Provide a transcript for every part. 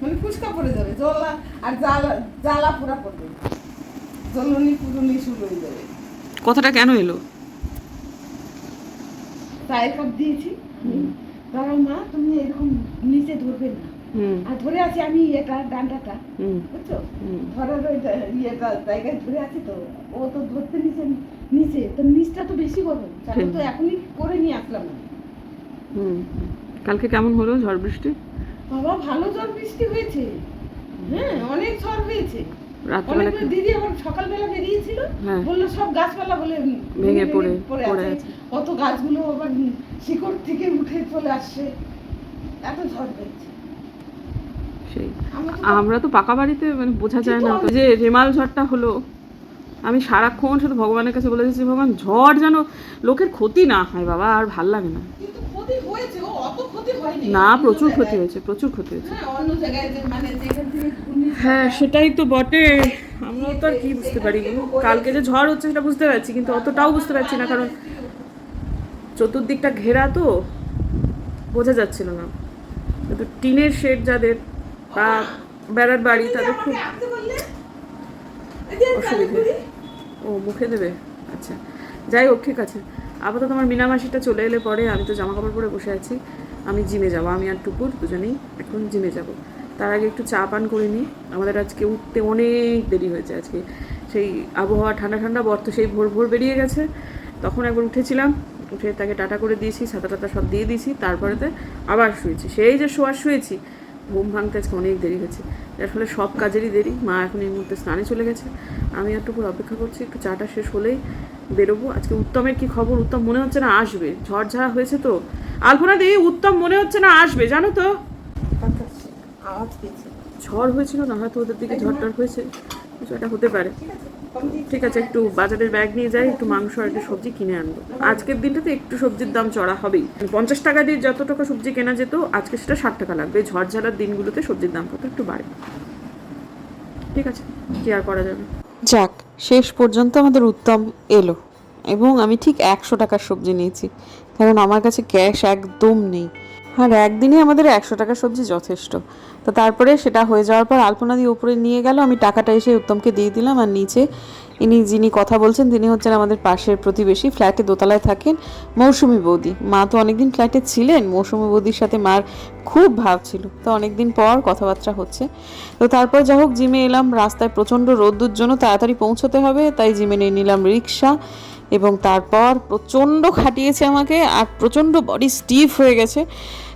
মানে ফুচকা পড়ে যাবে জলা আর জ্বালা জ্বালা পোড়া পড়বে। জ্বলনি পুরনি শুরু হয়ে যাবে। কথাটা কেন এলো? চায়ের কাপ দিয়েছি। দাঁড়াও মা তুমি এরকম নিচে ধরবে না। আর ধরে আছি আমি এটা ডান্ডাটা হুম। বুঝছ? ধরার ওই ইয়েটা জায়গায় ধরে আছি তো ও তো ধরতে নিচে নিচে তো নিচটা তো বেশি গরম। তো এখনই করে নিয়ে আসলাম কালকে কেমন হলো ঝড় বৃষ্টি? বাবা ভালো ঝড় বৃষ্টি হয়েছে। হ্যাঁ অনেক ঝড় হয়েছে। রাত্রেবেলা অনেক কি- দিদি আবার সকালবেলা বেরিয়েছিল হ্যাঁ। বলল সব গাছপালা বলে ভেঙে পড়ে পড়ে আছে। কত গাছগুলো আবার শিকড় থেকে উঠে চলে আসছে। এত ঝড় হয়েছে। সেই। আমরা তো পাকা বাড়িতে মানে বোঝা যায় না যে রেমাল ঝড়টা হলো। আমি সারাক্ষণ শুধু ভগবানের কাছে বলে দিচ্ছি ভগবান ঝড় যেন লোকের ক্ষতি না হয় বাবা আর ভালো লাগে না। কিন্তু ক্ষতি হয়েছে ও অত ক্ষতি হয়নি। না প্রচুর ক্ষতি হয়েছে প্রচুর ক্ষতি হয়েছে। হ্যাঁ অন্য জায়গায় যে মানে হ্যাঁ সেটাই তো বটে। আমরা তো আর কি বুঝতে পারি। কালকে যে ঝড় হচ্ছে সেটা বুঝতে পারছি কিন্তু অতটাও বুঝতে পারছি না কারণ চতুর্দিকটা ঘেরা তো বোঝা যাচ্ছিল না। কিন্তু টিনের শেড যাদের বা বেড়ার বাড়ি তাদের খুব আনতে বললে এই যে অসুবিধে ও মুখে দেবে? আচ্ছা। যাই হোক ঠিক আছে। আপাতত আমার মিনা মাসিটা চলে এলে পরে আমি তো জামা কাপড় পরে বসে আছি। আমি জিমে যাব। আমি আর টুকুর দুজনেই এখন জিমে যাব। তার আগে একটু চা পান করে নিই। আমাদের আজকে উঠতে অনেক দেরি হয়েছে আজকে। সেই আবহাওয়া ঠান্ডা ঠান্ডা বর্ত সেই ভোর ভোর বেরিয়ে গেছে। তখন একবার উঠেছিলাম। উঠে তাকে টাটা করে দিয়েছি ছাতা টাতা সব দিয়ে দিয়েছি। তারপরেতে আবার শুয়েছি। সেই যে শোয়ার শুয়েছি ঘুম ভাঙতে আজকে অনেক দেরি হয়েছে। যার ফলে সব কাজেরই দেরি। মা এখন এই মুহূর্তে স্নানে চলে গেছে। আমি একটু অপেক্ষা করছি। একটু চাটা শেষ হলেই বেরোবো। আজকে উত্তমের কি খবর? উত্তম মনে হচ্ছে না আসবে। ঝড়ঝাড়া হয়েছে তো। আলপনা দি উত্তম মনে হচ্ছে না আসবে। জানো তো? বাতাসে ঝড় হয়েছিল না হয়তো ওদের দিকে ঝড় টড় হয়েছে। কিছু একটা হতে পারে। ঠিক আছে, একটু বাজারের ব্যাগ নিয়ে যাই, একটু মাংস আর একটু সবজি কিনে আনব। আজকের দিনটাতে একটু সবজির দাম চড়া হবেই। পঞ্চাশ টাকা দিয়ে যত টাকা সবজি কেনা যেত, আজকে সেটা ষাট টাকা লাগবে। ঝড় ঝাড়ার দিনগুলোতে সবজির দাম কত একটু বাড়ে। ঠিক আছে, কি আর করা যাবে? যাক, শেষ পর্যন্ত আমাদের উত্তম এলো, এবং আমি ঠিক একশো টাকার সবজি নিয়েছি, কারণ আমার কাছে ক্যাশ একদম নেই। আর একদিনে আমাদের একশো টাকা সবজি যথেষ্ট। তো তারপরে সেটা হয়ে যাওয়ার পর আলপনা দিয়ে উপরে নিয়ে গেল, আমি টাকাটা এসে উত্তমকে দিয়ে দিলাম আর নিচে ইনি যিনি কথা বলছেন তিনি হচ্ছেন আমাদের পাশের প্রতিবেশী ফ্ল্যাটে দোতলায় থাকেন মৌসুমি বৌদি। মা তো অনেকদিন ফ্ল্যাটে ছিলেন, মৌসুমি বৌদির সাথে মার খুব ভাব ছিল। তো অনেকদিন পর কথাবার্তা হচ্ছে। তো তারপর যা হোক, জিমে এলাম, রাস্তায় প্রচণ্ড রোদ্দুর জন্য তাড়াতাড়ি পৌঁছতে হবে, তাই জিমে নিয়ে নিলাম রিক্সা। এবং তারপর প্রচণ্ড খাটিয়েছে আমাকে আর প্রচণ্ড বডি স্টিফ হয়ে গেছে।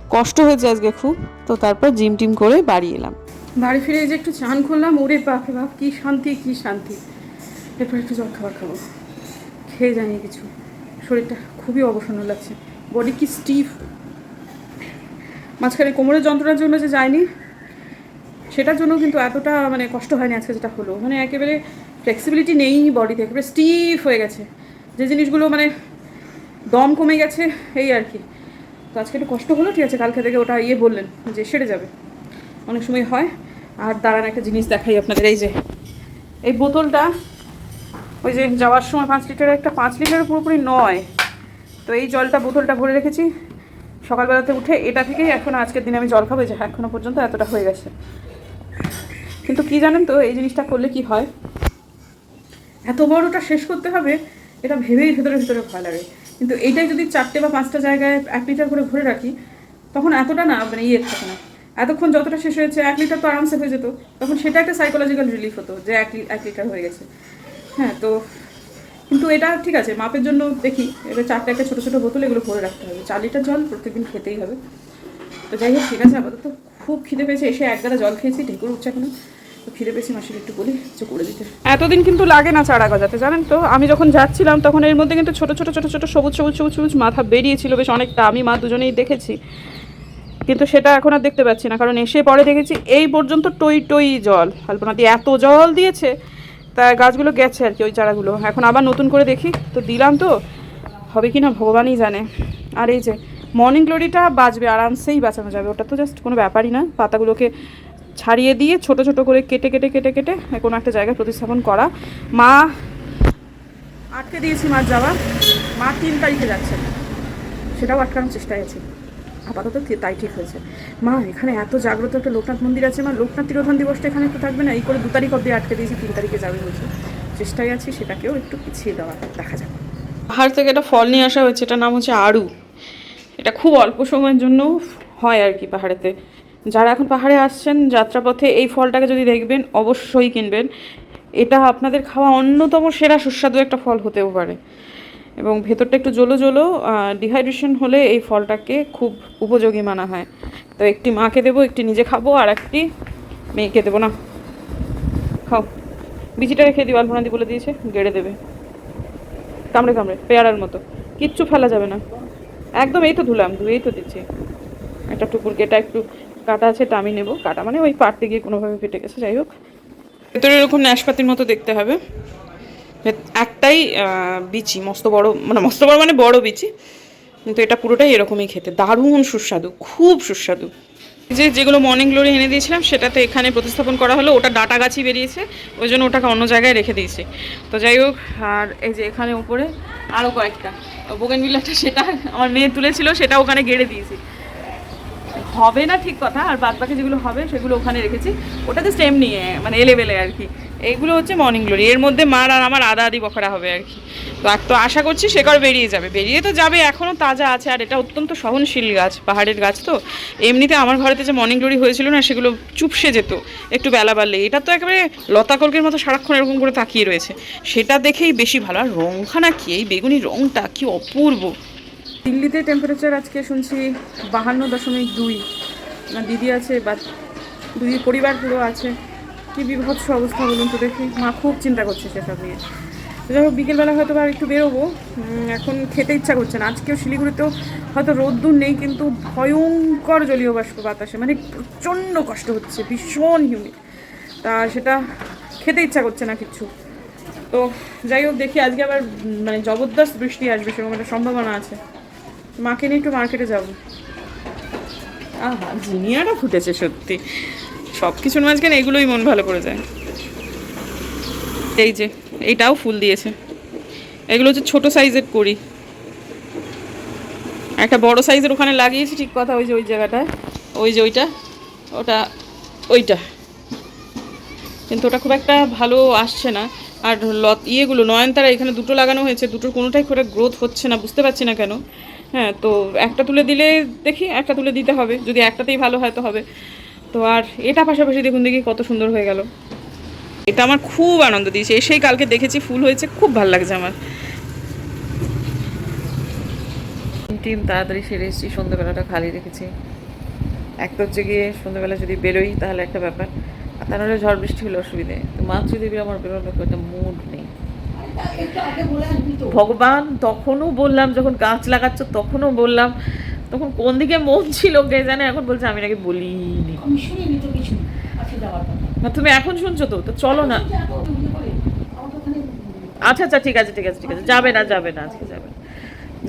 কষ্ট হয়েছে আজকে খুব। তো তারপর জিম টিম করে বাড়ি এলাম। বাড়ি ফিরে যে একটু চান করলাম, ওরে বাপরে বাপ, কি শান্তি কি শান্তি। এরপর একটু জল খাবার খাব। খেয়ে জানি কিছু। শরীরটা খুবই অবসন্ন লাগছে। বডি কি স্টিফ মাঝখানে কোমরের যন্ত্রণার জন্য যে যায়নি, সেটার জন্য কিন্তু এতটা মানে কষ্ট হয়নি আজকে যেটা হলো। মানে একেবারে ফ্লেক্সিবিলিটি নেই বডিতে একেবারে স্টিফ হয়ে গেছে। যে জিনিসগুলো মানে দম কমে গেছে, এই আর কি। তো আজকে একটু কষ্ট হলো, ঠিক আছে, কালকে থেকে ওটা ইয়ে বললেন যে সেরে যাবে। অনেক সময় হয়। আর দাঁড়ান একটা জিনিস দেখাই আপনাদের, এই যে, এই বোতলটা, ওই যে যাওয়ার সময় পাঁচ লিটারের একটা, পাঁচ লিটারের পুরোপুরি নয়। তো এই জলটা, বোতলটা ভরে রেখেছি। সকালবেলাতে উঠে এটা থেকেই এখন আজকের দিনে আমি জল খাব যে এখনও পর্যন্ত এতটা হয়ে গেছে। কিন্তু কি জানেন তো, এই জিনিসটা করলে কি হয়? এত বড়টা শেষ করতে হবে এটা ভেবেই ভেতরে ভেতরে ভয় লাগে। কিন্তু এইটাই যদি চারটে বা পাঁচটা জায়গায় এক লিটার করে ভরে রাখি, তখন এতটা না মানে ইয়ে থাকে না। এতক্ষণ যতটা শেষ হয়েছে, এক লিটার তো আরামসে হয়ে যেত। তখন সেটা একটা সাইকোলজিক্যাল রিলিফ হতো যে এক এক লিটার হয়ে গেছে। হ্যাঁ তো কিন্তু এটা ঠিক আছে, মাপের জন্য দেখি। এবার চারটে একটা ছোটো ছোটো বোতল এগুলো ভরে রাখতে হবে। চার লিটার জল প্রত্যেকদিন খেতেই হবে। তো যাই হোক, ঠিক আছে, আপাতত খুব খিদে পেয়েছে, এসে এক জল খেয়েছি, ঢেকুর উঠছে এখনও। খিদে পেয়েছি মাসিকে একটু বলি, কিছু করে দিতে। এতদিন কিন্তু লাগে না চারা গজাতে, জানেন তো? আমি যখন যাচ্ছিলাম, তখন এর মধ্যে কিন্তু ছোট ছোট ছোট ছোট সবুজ সবুজ সবুজ সবুজ মাথা বেরিয়েছিল, বেশ অনেকটা। আমি মা দুজনেই দেখেছি। কিন্তু সেটা এখন আর দেখতে পাচ্ছি না, কারণ এসে পরে দেখেছি এই পর্যন্ত টই টই জল। আলপনা দিয়ে এত জল দিয়েছে, তা গাছগুলো গেছে আর কি ওই চারাগুলো। এখন আবার নতুন করে দেখি। তো দিলাম তো, হবে কি না, ভগবানই জানে। আর এই যে মর্নিং গ্লোরিটা বাঁচবে, আরামসেই বাঁচানো যাবে। ওটা তো জাস্ট কোনো ব্যাপারই না। পাতাগুলোকে ছাড়িয়ে দিয়ে ছোট ছোট করে কেটে কেটে কেটে কেটে কোনো একটা জায়গায় প্রতিস্থাপন করা। মা আটকে দিয়েছি মার যাওয়া। মা তিন তারিখে যাচ্ছে। সেটাও আটকানোর চেষ্টায় আছে। আপাতত তাই ঠিক হয়েছে। মা, এখানে এত জাগ্রত একটা লোকনাথ মন্দির আছে মা। লোকনাথ তিরোধান দিবসটা এখানে একটু থাকবে না। এই করে দু তারিখ অব্দি আটকে দিয়েছি, তিন তারিখে যাবে বলছে। চেষ্টায় আছি সেটাকেও একটু পিছিয়ে দেওয়া দেখা যাক। পাহাড় থেকে একটা ফল নিয়ে আসা হয়েছে। এটার নাম হচ্ছে আড়ু। এটা খুব অল্প সময়ের জন্য হয় আর কি পাহাড়েতে। যারা এখন পাহাড়ে আসছেন, যাত্রাপথে এই ফলটাকে যদি দেখবেন, অবশ্যই কিনবেন। এটা আপনাদের খাওয়া অন্যতম সেরা সুস্বাদু একটা ফল হতেও পারে। এবং ভেতরটা একটু জলো জলো ডিহাইড্রেশন হলে এই ফলটাকে খুব উপযোগী মানা হয়। তো একটি মাকে দেবো, একটি নিজে খাব, আর একটি মেয়েকে দেবো। না, খাও। বিচিটা রেখে দিও আলপনাদি বলে দিয়েছে, গেড়ে দেবে। কামড়ে কামড়ে, পেয়ারার মতো। কিচ্ছু ফেলা যাবে না। একদম এই তো ধুলাম, ধুয়েই তো দিচ্ছি। একটা টুকুর কেটা একটু কাটা আছে তা আমি নেব। কাটা মানে ওই পাড়তে গিয়ে কোনোভাবে ফেটে গেছে, যাই হোক। ভেতরে এরকম ন্যাশপাতির মতো দেখতে হবে। একটাই বিচি, মস্ত বড় মানে মস্ত বড় মানে বড় বিচি। কিন্তু এটা পুরোটাই এরকমই খেতে। দারুণ সুস্বাদু, খুব সুস্বাদু। যে যেগুলো মর্নিং গ্লোরি এনে দিয়েছিলাম, সেটাতে এখানে প্রতিস্থাপন করা হলো। ওটা ডাটা গাছই বেরিয়েছে, ওই জন্য ওটাকে অন্য জায়গায় রেখে দিয়েছি। তো যাই হোক, আর এই যে এখানে উপরে আরও কয়েকটা। বোগেন সেটা আমার মেয়ে তুলেছিল, সেটা ওখানে গেড়ে দিয়েছি। হবে না ঠিক কথা, আর বাদ বাকি যেগুলো হবে সেগুলো ওখানে রেখেছি। ওটাতে স্টেম নিয়ে মানে এলেবেলে আর কি। এইগুলো হচ্ছে মর্নিং গ্লোরি এর মধ্যে মার আর আমার আদা আদি বখরা হবে আর কি। তো তো আশা করছি কর বেরিয়ে যাবে। বেরিয়ে তো যাবে এখনও তাজা আছে। আর এটা অত্যন্ত সহনশীল গাছ, পাহাড়ের গাছ তো। এমনিতে আমার ঘরেতে যে মর্নিং গ্লোরি হয়েছিল না, সেগুলো চুপসে যেত, একটু বেলা বাড়লে। এটা তো একেবারে লতা কল্কের মতো সারাক্ষণ এরকম করে তাকিয়ে রয়েছে। সেটা দেখেই বেশি ভালো। আর রংখানা কি? এই বেগুনি রংটা কি অপূর্ব! দিল্লিতে টেম্পারেচার আজকে শুনছি বাহান্ন দশমিক দুই। দিদি আছে, বা দুই পরিবার পুরো আছে। কি বিভৎস অবস্থা বলুন তো দেখি। মা খুব চিন্তা করছে সেসব নিয়ে। যাই হোক, বিকেলবেলা হয়তো আর একটু বেরোবো। এখন খেতে ইচ্ছা করছে না। আজকেও শিলিগুড়িতেও হয়তো রোদ্দুর নেই, কিন্তু ভয়ঙ্কর জলীয় বাষ্প বাতাসে মানে প্রচণ্ড কষ্ট হচ্ছে, ভীষণ হিউমিড তা সেটা খেতে ইচ্ছা করছে না কিচ্ছু তো যাই হোক, দেখি আজকে আবার মানে জবরদস্ত বৃষ্টি আসবে, সেরকম একটা সম্ভাবনা আছে। মাকে নিয়ে একটু মার্কেটে যাব। আহা জিনিয়াটা ফুটেছে সত্যি। সব কিছুর মাঝখানে এগুলোই মন ভালো করে যায়। এই যে এইটাও ফুল দিয়েছে। এগুলো হচ্ছে ছোট সাইজের করি একটা বড় সাইজের ওখানে লাগিয়েছি, ঠিক কথা, ওই যে ওই জায়গাটায়। ওই যে ওইটা, ওটা ওইটা। কিন্তু ওটা খুব একটা ভালো আসছে না। আর লত ইয়েগুলো, নয়নতারা এখানে দুটো লাগানো হয়েছে, দুটোর কোনোটাই করে গ্রোথ হচ্ছে না, বুঝতে পারছি না কেন। হ্যাঁ তো একটা তুলে দিলে দেখি, একটা তুলে দিতে হবে। যদি একটাতেই ভালো হয় তো হবে। তো আর এটা পাশাপাশি দেখুন দেখি কত সুন্দর হয়ে গেল। এটা আমার খুব আনন্দ দিয়েছে। এসেই কালকে দেখেছি, ফুল হয়েছে, খুব ভালো লাগছে আমার। তাড়াতাড়ি সেরে এসেছি, সন্ধ্যেবেলাটা খালি রেখেছি। এক তো হচ্ছে গিয়ে সন্ধ্যেবেলা যদি বেরোই, তাহলে একটা ব্যাপার। আর তা ঝড় বৃষ্টি হলে অসুবিধে। তো মাতৃদেবীর আমার বেরোনোর একটা মুড নেই একটু আগে বলে আসবি তো ভগবান তখনও বললাম যখন গাছ লাগাচ্ছ তখনও বললাম তখন কোন দিকে মন ছিল কে জানে এখন বলছে আমি নাকি কথা। না তুমি এখন শুনছো তো তো চলো না। আচ্ছা আচ্ছা ঠিক আছে ঠিক আছে ঠিক আছে। যাবে না যাবে না আজকে যাবে না।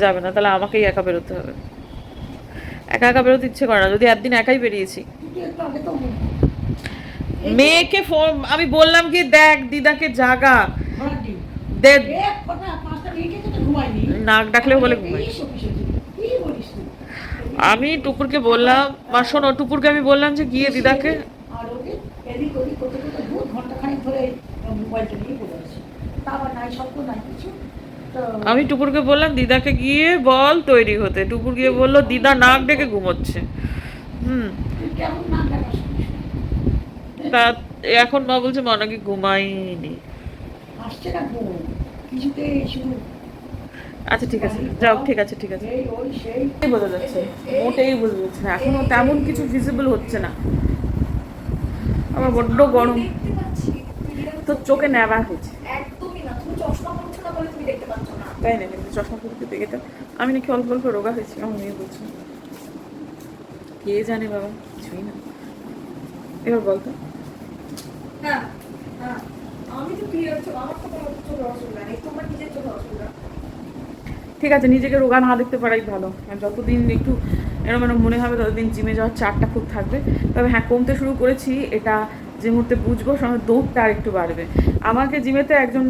যাবে না তাহলে আমাকেই একা বেরোতে হবে। একা একা বেরোতে ইচ্ছে করে না যদি একদিন একাই বেরিয়েছি। মেয়েকে ফোন আমি বললাম কি দেখ দিদাকে জাগা। ঘোড়ার ডিম দে এক কথা পাঁচটা মিনিটে তো ঘুমাইনি নাক ডাকলেও বলে? আমি টুপুরকে বললাম মা শোনো, টুপুরকে আমি বললাম যে গিয়ে দিদাকে। আমি টুপুরকে বললাম, দিদাকে গিয়ে বল তৈরি হতে। টুপুর গিয়ে বলল, দিদা নাক ডেকে ঘুমোচ্ছে। হুম। তা এখন মা বলছে, মা নাকি ঘুমাইনি আসছে না ঘুম কিছুতে শুরু আচ্ছা ঠিক আছে। যাও ঠিক আছে ঠিক আছে। এই ওই সেই। বোঝা যাচ্ছে। মোটেই বোঝা যাচ্ছে না। এখনও তেমন কিছু ভিজিবল হচ্ছে না। আমার বড্ড গরম। দেখতে পাচ্ছি। তো চোখে নেবা হয়েছে। তাই না। কিন্তু চশমা পরতে দেখে তো আমি নাকি অল্প অল্প রোগা হয়েছি আমার মেয়ে বলছে। কে জানে বাবা কিছুই না। এবার বলতো হ্যাঁ হ্যাঁ। আমি তো ক্লিয়ার ঠিক আছে, নিজেকে রোগা না দেখতে পারাই ভালো। যতদিন একটু এরকম এরকম মনে হবে, ততদিন জিমে যাওয়ার চারটা খুব থাকবে। তবে হ্যাঁ কমতে শুরু করেছি, এটা যে মুহূর্তে বুঝব, সময় দৌড়টা আর একটু বাড়বে। আমাকে জিমেতে একজন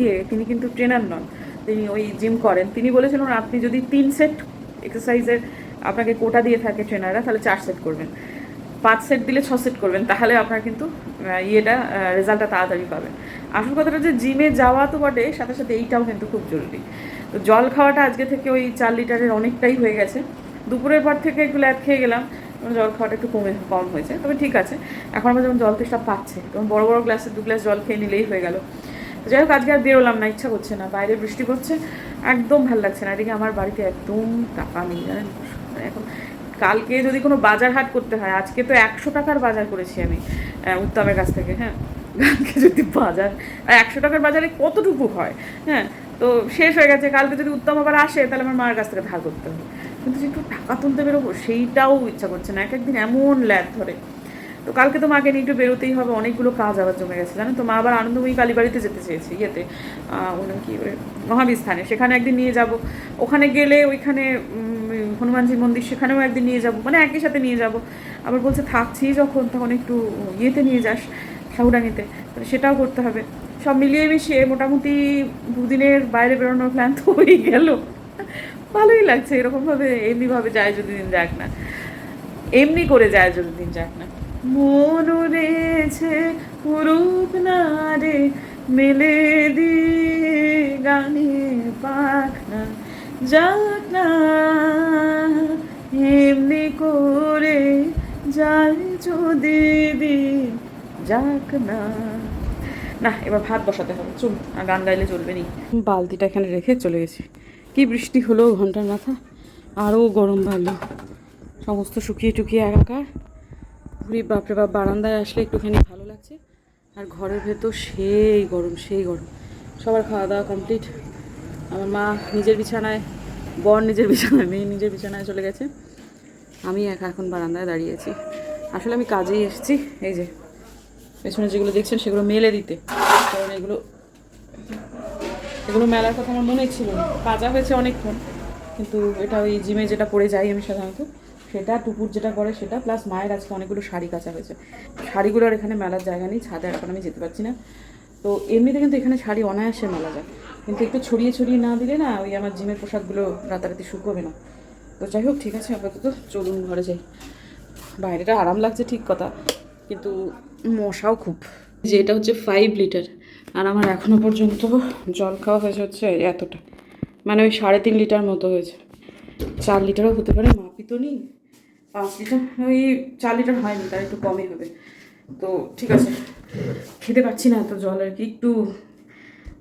ইয়ে তিনি কিন্তু ট্রেনার নন। তিনি ওই জিম করেন। তিনি বলেছিলেন, আপনি যদি তিন সেট এক্সারসাইজের আপনাকে কোটা দিয়ে থাকে ট্রেনাররা তাহলে চার সেট করবেন। পাঁচ সেট দিলে ছ সেট করবেন, তাহলে আপনার কিন্তু ইয়েটা রেজাল্টটা তাড়াতাড়ি পাবেন। আসল কথাটা যে জিমে যাওয়া তো বটে, সাথে সাথে এইটাও কিন্তু খুব জরুরি। তো জল খাওয়াটা আজকে থেকে ওই চার লিটারের অনেকটাই হয়ে গেছে। দুপুরের পর থেকে একটু ল্যাদ খেয়ে গেলাম জল খাওয়াটা একটু কমে, কম হয়েছে। তবে ঠিক আছে, এখন আমার যেমন জল তেষ্টা পাচ্ছে, তখন বড় বড় গ্লাসে দু গ্লাস জল খেয়ে নিলেই হয়ে গেল। যাই হোক, আজকে আর বেরোলাম না, ইচ্ছা করছে না, বাইরে বৃষ্টি পড়ছে, একদম ভালো লাগছে না, এদিকে আমার বাড়িতে একদম টাকা নেই, জানেন? মানে এখন কালকে যদি কোনো বাজার হাট করতে হয়, আজকে তো একশো টাকার বাজার করেছি আমি উত্তমের কাছ থেকে হ্যাঁ? কালকে যদি বাজার একশো টাকার বাজারে কতটুকু হয় হ্যাঁ? তো শেষ হয়ে গেছে, কালকে যদি উত্তম আবার আসে, তাহলে আমার মায়ের কাছ থেকে ধার করতে হবে। কিন্তু যে একটু টাকা তুলতে বেরোবো, সেইটাও ইচ্ছা করছে না এক একদিন এমন ল্যাদ ধরে। তো কালকে তো মাকে নিয়ে একটু বেরোতেই হবে, অনেকগুলো কাজ আবার জমে গেছে জানেন তো? মা আবার আনন্দময়ী কালীবাড়িতে যেতে চেয়েছে, ইয়েতে ওনার কি মহাবিস্থানে সেখানে একদিন নিয়ে যাব। ওখানে গেলে ওইখানে হনুমানজির মন্দির, সেখানেও একদিন নিয়ে যাব। মানে একই সাথে নিয়ে যাব। আবার বলছে, থাকছি যখন, তখন একটু ইয়েতে নিয়ে যাস তাহলে সেটাও করতে হবে। সব মিলিয়ে মিশিয়ে মোটামুটি দুদিনের বাইরে বেরোনোর প্ল্যান তো হয়েই গেল। ভালোই লাগছে, এরকমভাবে এমনিভাবে যায় যদি দিন যাক না। এমনি করে যায় যদি দিন যাক না। মন রয়েছে পুরুপ না রে, মেলে দি গানে পাক না যাক না, এমনি করে যায় যদি যাক না। না, এবার ভাত বসাতে হবে চল গান গাইলে চলবে নি। বালতিটা এখানে রেখে চলে গেছি। কি বৃষ্টি হলো ঘণ্টার মাথা? আরও গরম ভালো। সমস্ত শুকিয়ে টুকিয়ে একাকার। ঘুরি বাপরে বাপ, বারান্দায় আসলে একটুখানি ভালো লাগছে। আর ঘরের ভেতর সেই গরম সেই গরম। সবার খাওয়া দাওয়া কমপ্লিট আমার মা নিজের বিছানায়, বর নিজের বিছানায়, মেয়ে নিজের বিছানায় চলে গেছে। আমি একা এখন বারান্দায় দাঁড়িয়ে আছি। আসলে আমি কাজেই এসেছি। এই যে, পেছনে যেগুলো দেখছেন সেগুলো মেলে দিতে। কারণ এগুলো এগুলো মেলার কথা আমার মনে ছিল কাজা হয়েছে অনেকক্ষণ, কিন্তু এটা ওই জিমে যেটা পরে যাই আমি সাধারণত, সেটা টুকুর যেটা করে সেটা, প্লাস মায়ের আজকে অনেকগুলো শাড়ি কাচা হয়েছে। শাড়িগুলোর এখানে মেলার জায়গা নেই, ছাদে এখন আমি যেতে পারছি না। তো এমনিতে কিন্তু এখানে শাড়ি অনায়াসে মেলা যায়। কিন্তু একটু ছড়িয়ে ছড়িয়ে না দিলে না ওই আমার জিমের পোশাকগুলো রাতারাতি শুকোবে না। তো যাই হোক, ঠিক আছে, আপাতত চলুন ঘরে যাই। বাইরেটা আরাম লাগছে ঠিক কথা, কিন্তু মশাও খুব। যে এটা হচ্ছে ফাইভ লিটার আর আমার এখনও পর্যন্ত জল খাওয়া হয়েছে হচ্ছে এতটা। মানে ওই সাড়ে তিন লিটার মতো হয়েছে। চার লিটারও হতে পারে, মাপি তো নেই। পাঁচ লিটার ওই চার লিটার হয়নি তার একটু কমই হবে। তো ঠিক আছে খেতে পাচ্ছি না এত জল আর কি একটু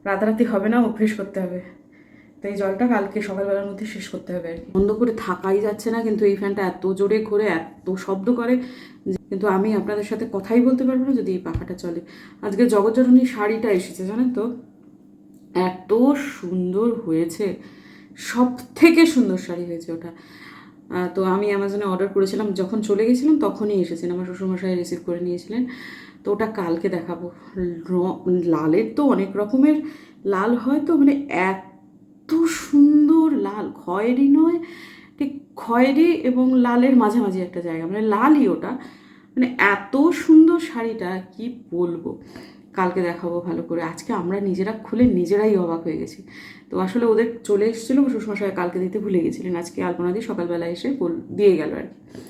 রাতারাতি হবে না, অভ্যেস করতে হবে। তো এই জলটা কালকে সকালবেলার মধ্যে শেষ করতে হবে আর কি। বন্ধ করে থাকাই যাচ্ছে না, কিন্তু এই ফ্যানটা এত জোরে ঘোরে, এত শব্দ করে কিন্তু আমি আপনাদের সাথে কথাই বলতে পারব না যদি এই পাখাটা চলে। আজকে জগজ্জননী শাড়িটা এসেছে, জানেন তো? এত সুন্দর হয়েছে সব থেকে সুন্দর শাড়ি হয়েছে ওটা। তো আমি অ্যামাজনে অর্ডার করেছিলাম, যখন চলে গেছিলাম তখনই এসেছেন আমার শ্বশুরমশাই রিসিভ করে নিয়েছিলেন। তো ওটা কালকে দেখাবো। র- লালের তো অনেক রকমের লাল হয় তো মানে এত সুন্দর লাল, খয়েরি নয়, ঠিক খয়েরি এবং লালের মাঝামাঝি একটা জায়গা মানে লালই ওটা। মানে এত সুন্দর শাড়িটা, কি বলব? কালকে দেখাবো ভালো করে। আজকে আমরা নিজেরা খুলে নিজেরাই অবাক হয়ে গেছি। তো আসলে ওদের চলে এসেছিল শ্বশুরমশাই কালকে দিতে ভুলে গেছিলেন। আজকে আলপনা দিয়ে সকালবেলা এসে দিয়ে গেল আর কি।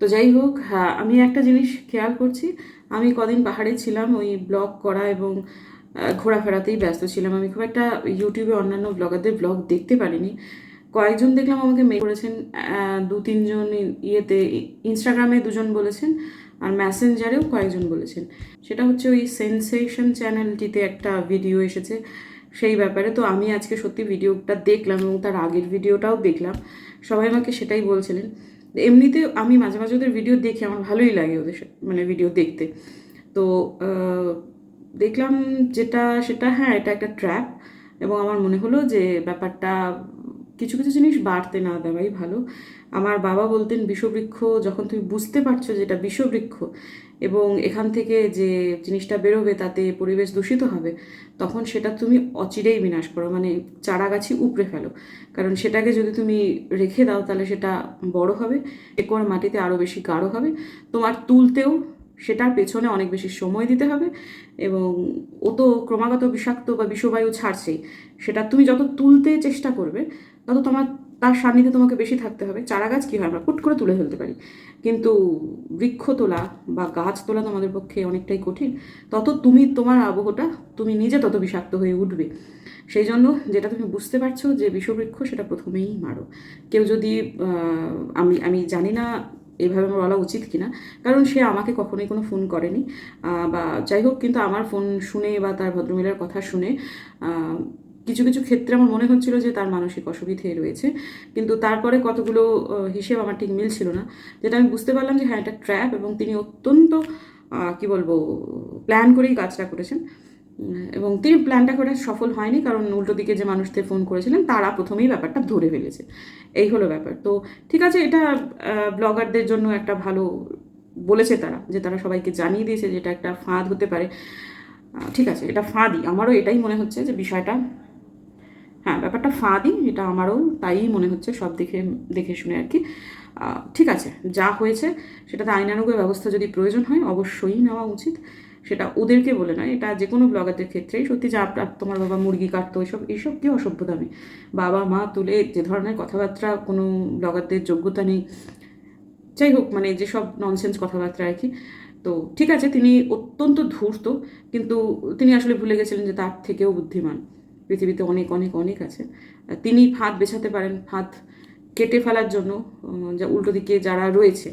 তো যাই হোক হ্যাঁ আমি একটা জিনিস খেয়াল করছি আমি কদিন পাহাড়ে ছিলাম, ওই ব্লগ করা এবং ঘোরাফেরাতেই ব্যস্ত ছিলাম। আমি খুব একটা ইউটিউবে অন্যান্য ব্লগারদের ব্লগ দেখতে পারিনি। কয়েকজন দেখলাম আমাকে মেল করেছেন দু, তিনজন ইয়েতে ইনস্টাগ্রামে দুজন বলেছেন আর ম্যাসেঞ্জারেও কয়েকজন বলেছেন। সেটা হচ্ছে ওই সেন্সেশন চ্যানেলটিতে একটা ভিডিও এসেছে সেই ব্যাপারে। তো আমি আজকে সত্যি ভিডিওটা দেখলাম এবং তার আগের ভিডিওটাও দেখলাম। সবাই আমাকে সেটাই বলছিলেন। এমনিতে আমি মাঝে মাঝে ওদের ভিডিও দেখি, আমার ভালোই লাগে ওদের মানে ভিডিও দেখতে। তো দেখলাম যেটা, সেটা হ্যাঁ এটা একটা ট্র্যাপ এবং আমার মনে হলো যে ব্যাপারটা কিছু কিছু জিনিস বাড়তে না দেওয়াই ভালো। আমার বাবা বলতেন, বিষবৃক্ষ, যখন তুমি বুঝতে পারছ যেটা বিষবৃক্ষ এবং এখান থেকে যে জিনিসটা বেরোবে তাতে পরিবেশ দূষিত হবে, তখন সেটা তুমি অচিরেই বিনাশ করো। মানে চারাগাছি উপড়ে ফেলো। কারণ সেটাকে যদি তুমি রেখে দাও তাহলে সেটা বড় হবে, একর মাটিতে আরও বেশি গাঢ় হবে। তোমার তুলতেও সেটার পেছনে অনেক বেশি সময় দিতে হবে এবং ও তো ক্রমাগত বিষাক্ত বা বিষবায়ু ছাড়ছেই। সেটা তুমি যত তুলতে চেষ্টা করবে, তত তোমার তার সান্নিধ্যে তোমাকে বেশি থাকতে হবে। চারা গাছ কী হয় আমরা পুট করে তুলে ফেলতে পারি। কিন্তু বৃক্ষ তোলা বা গাছ তোলা তোমাদের পক্ষে অনেকটাই কঠিন। তত তুমি তোমার আবহটা তুমি নিজে তত বিষাক্ত হয়ে উঠবে। সেই জন্য যেটা তুমি বুঝতে পারছ যে বিষবৃক্ষ সেটা প্রথমেই মারো। কেউ যদি আমি আমি জানি না এভাবে আমার বলা উচিত কিনা, কারণ সে আমাকে কখনোই কোনো ফোন করেনি। বা যাই হোক, কিন্তু আমার ফোন শুনে বা তার ভদ্রমহিলার কথা শুনে কিছু কিছু ক্ষেত্রে আমার মনে হচ্ছিল যে তার মানসিক অসুবিধে রয়েছে। কিন্তু তারপরে কতগুলো হিসেব আমার ঠিক মিলছিল না। যেটা আমি বুঝতে পারলাম যে হ্যাঁ এটা ট্র্যাপ এবং তিনি অত্যন্ত কি বলব প্ল্যান করেই কাজটা করেছেন। এবং তিনি প্ল্যানটা করে সফল হয়নি কারণ উল্টো দিকে যে মানুষদের ফোন করেছিলেন, তারা প্রথমেই ব্যাপারটা ধরে ফেলেছে। এই হলো ব্যাপার। তো ঠিক আছে, এটা ব্লগারদের জন্য একটা ভালো বলেছে তারা, যে তারা সবাইকে জানিয়ে দিয়েছে যে এটা একটা ফাঁদ হতে পারে। ঠিক আছে, এটা ফাঁদই। আমারও এটাই মনে হচ্ছে যে বিষয়টা হ্যাঁ ব্যাপারটা ফাঁদই এটা আমারও তাই মনে হচ্ছে সব দেখে দেখে শুনে আর কি। ঠিক আছে, যা হয়েছে সেটাতে আইনানুগ ব্যবস্থা যদি প্রয়োজন হয়, অবশ্যই নেওয়া উচিত। সেটা ওদেরকে বলে নয়, এটা যে কোনো ব্লগারদের ক্ষেত্রেই। সত্যি যে আপনার তোমার বাবা মুরগি কাটতো এইসব এইসব কি অসভ্যতামি বাবা, মা তুলে যে ধরনের কথাবার্তা কোনো ব্লগারদের যোগ্যতা নেই। যাই হোক মানে যেসব ননসেন্স কথাবার্তা আর কি। তো ঠিক আছে, তিনি অত্যন্ত ধূর্ত, কিন্তু তিনি আসলে ভুলে গেছিলেন যে তার থেকেও বুদ্ধিমান। পৃথিবীতে অনেক অনেক অনেক আছে। তিনি ফাঁদ বেছাতে পারেন, ফাঁদ কেটে ফেলার জন্য যা উল্টো দিকে যারা রয়েছে,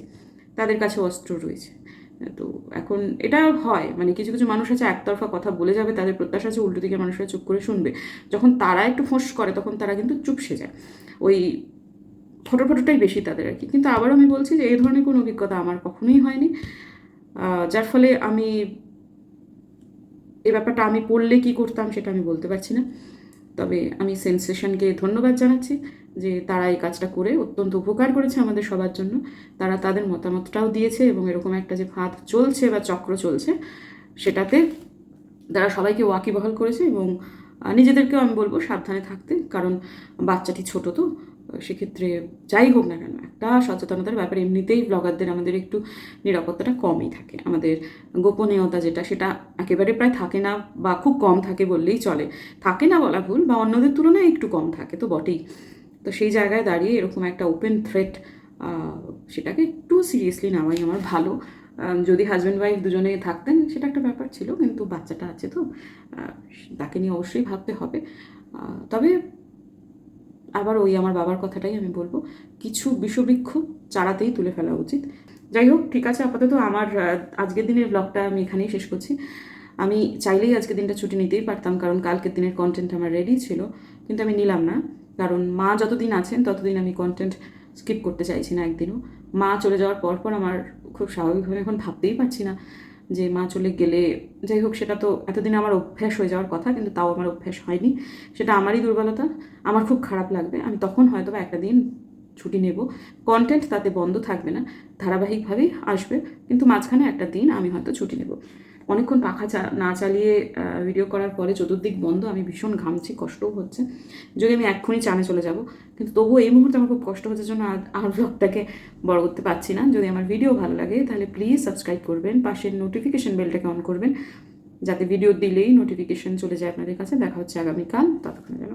তাদের কাছে অস্ত্র রয়েছে। তো এখন এটা হয় মানে কিছু কিছু মানুষ আছে একতরফা কথা বলে যাবে, তাদের প্রত্যাশা আছে উল্টো দিকে মানুষরা চুপ করে শুনবে। যখন তারা একটু ফোঁস করে, তখন তারা কিন্তু চুপসে যায়। ওই ফটো ফটোটাই বেশি তাদের আর কি। কিন্তু আবারও আমি বলছি যে এই ধরনের কোনো অভিজ্ঞতা আমার কখনোই হয়নি। যার ফলে আমি এই ব্যাপারটা আমি পড়লে কি করতাম সেটা আমি বলতে পারছি না। তবে আমি সেন্সেশনকে ধন্যবাদ জানাচ্ছি যে তারা এই কাজটা করে অত্যন্ত উপকার করেছে আমাদের সবার জন্য। তারা তাদের মতামতটাও দিয়েছে এবং এরকম একটা যে ফাঁদ চলছে বা চক্র চলছে, সেটাতে তারা সবাইকে ওয়াকিবহাল করেছে এবং নিজেদেরকেও আমি বলব সাবধানে থাকতে, কারণ বাচ্চাটি ছোট তো সেক্ষেত্রে যাই হোক না কেন, একটা সচেতনতার ব্যাপারে। এমনিতেই ব্লগারদের আমাদের একটু নিরাপত্তাটা কমই থাকে। আমাদের গোপনীয়তা যেটা, সেটা একেবারে প্রায় থাকে না বা খুব কম থাকে বললেই চলে। থাকে না বলা ভুল বা অন্যদের তুলনায় একটু কম থাকে তো বটেই। তো সেই জায়গায় দাঁড়িয়ে এরকম একটা ওপেন থ্রেট সেটাকে একটু সিরিয়াসলি নেওয়াই আমার ভালো। যদি হাজব্যান্ড ওয়াইফ দুজনে থাকতেন, সেটা একটা ব্যাপার ছিল, কিন্তু বাচ্চাটা আছে তো তাকে নিয়ে অবশ্যই ভাবতে হবে। তবে আবার ওই আমার বাবার কথাটাই আমি বলব। কিছু বিষবৃক্ষ চারাতেই তুলে ফেলা উচিত। যাই হোক, ঠিক আছে, আপাতত আমার আজকের দিনের ব্লগটা আমি এখানেই শেষ করছি। আমি চাইলেই আজকের দিনটা ছুটি নিতেই পারতাম, কারণ কালকের দিনের কন্টেন্ট আমার রেডি ছিল, কিন্তু আমি নিলাম না। কারণ মা যতদিন আছেন, ততদিন আমি কন্টেন্ট স্কিপ করতে চাইছি না একদিনও। মা চলে যাওয়ার পর পর আমার খুব স্বাভাবিকভাবে এখন ভাবতেই পারছি না যে মা চলে গেলে, যাই হোক, সেটা তো এতদিন আমার অভ্যাস হয়ে যাওয়ার কথা, কিন্তু তাও আমার অভ্যাস হয়নি। সেটা আমারই দুর্বলতা, আমার খুব খারাপ লাগবে। আমি তখন হয়তো একটা দিন ছুটি নেব। কন্টেন্ট তাতে বন্ধ থাকবে না, ধারাবাহিকভাবেই আসবে, কিন্তু মাঝখানে একটা দিন আমি হয়তো ছুটি নেব। অনেকক্ষণ পাখা না চালিয়ে ভিডিও করার পরে চতুর্দিক বন্ধ, আমি ভীষণ ঘামছি, কষ্টও হচ্ছে। যদি আমি এক্ষুনি চানে চলে যাব, কিন্তু তবুও এই মুহূর্তে আমার খুব কষ্ট হচ্ছে, জন্য আর ব্লগটাকে বড় করতে পারছি না। যদি আমার ভিডিও ভালো লাগে, তাহলে প্লিজ সাবস্ক্রাইব করবেন, পাশের নোটিফিকেশন বেলটাকে অন করবেন, যাতে ভিডিও দিলেই নোটিফিকেশন চলে যায় আপনাদের কাছে। দেখা হচ্ছে আগামীকাল ততক্ষণে যেন